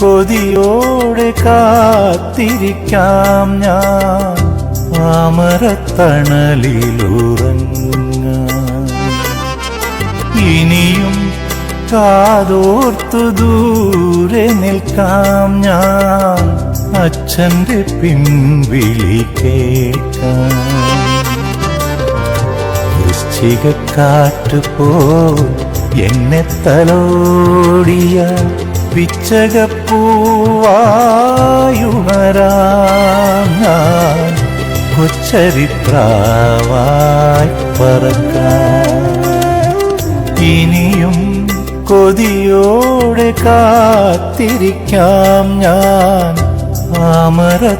കൊതിയോടെ കാത്തിരിക്കാം ഞാൻ. ആമരത്തണലിലുറങ്ങാം ഇനിയും കാതോർത്തു ദൂരെ നിൽക്കാം ഞാൻ. അച്ഛന്റെ പിൻവിളി കേൾക്കാം. വൃശ്ചികക്കാറ്റ് പോ എന്നെ തലോടിയ പിച്ചകപ്പൂവായുണരാം ഞാൻ കൊച്ചരിത്രാവായി ഇനിയും കൊതിയോടെ കാത്തിരിക്കാം ഞാൻ. ആമരത്തണലിലുറങ്ങാം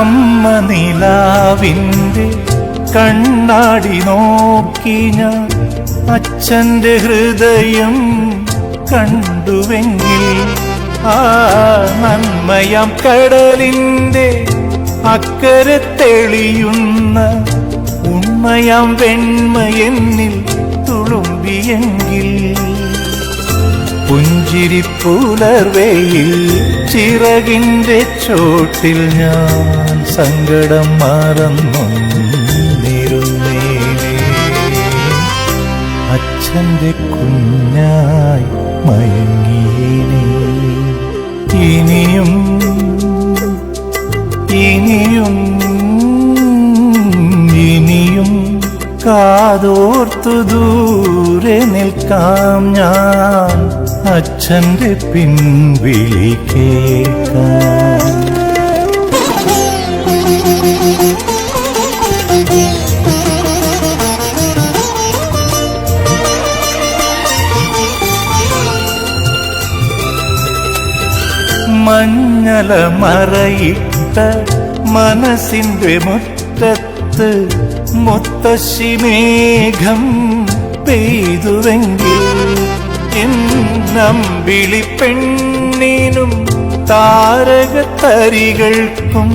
അമ്മ നിലാവിന്റെ കണ്ണാടി നോക്കി ഞാൻ അച്ഛന്റെ ഹൃദയം കണ്ടുവെങ്കിൽ ആ നന്മയാം കടലിന്റെ അക്കരെ തെളിയുന്ന ഉണ്മയാം വെണ്മയെന്നിൽ തുളുമ്പിയെങ്കിൽ പുഞ്ചിരി പുലർവയിൽ ചിറകിന്റെ ചോട്ടിൽ ഞാൻ സങ്കടം മറന്നൊന്നിരുന്നേനെ അച്ഛന്റെ കുഞ്ഞായി മയങ്ങിയേനെ. ഇനിയും ഇനിയും ഇനിയും കാതോർത്തു ദൂരെ നിൽക്കാം ഞാൻ. അച്ഛന്റെ പിൻവിളി കേൾക്കാം മഞ്ഞല മറയിട്ട മനസിന്റെ മുറ്റത്ത് മുത്തശ്ശി മേഘം പെയ്തുവെങ്കിൽ എന്നമ്പിളി പെണ്ണിനും താരകത്തരികൾക്കും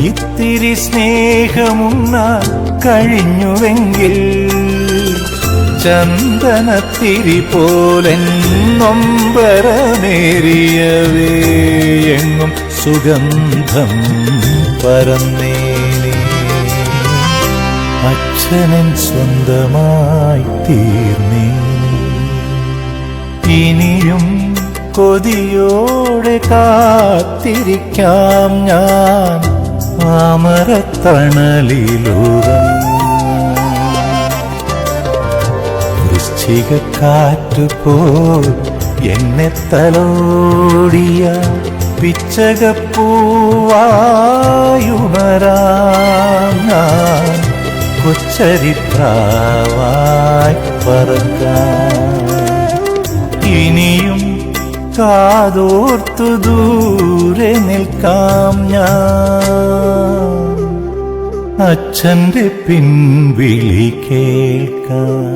ഇത്തിരി സ്നേഹമുന്ന കഴിഞ്ഞുവെങ്കിൽ ചന്ദനത്തിരി പോലൻ നൊമ്പരമേറിയവേ എങ്ങും സുഗന്ധം പരന്നേനെ. അച്ഛനൻ സ്വന്തമായി തീർന്നേ. കൊതിയോടെ കാത്തിരിക്കാം ഞാൻ വൃശ്ചികക്കാറ്റ് പോൽ എന്നെ തലോടിയ പിച്ചകപ്പൂവായുണരാം ഞാൻ പറക്കാം. ഇനിയും കാതോർത്തു ദൂരെ നിൽക്കാം ഞാൻ. അച്ഛന്റെ പിൻവിളി കേൾക്കാം.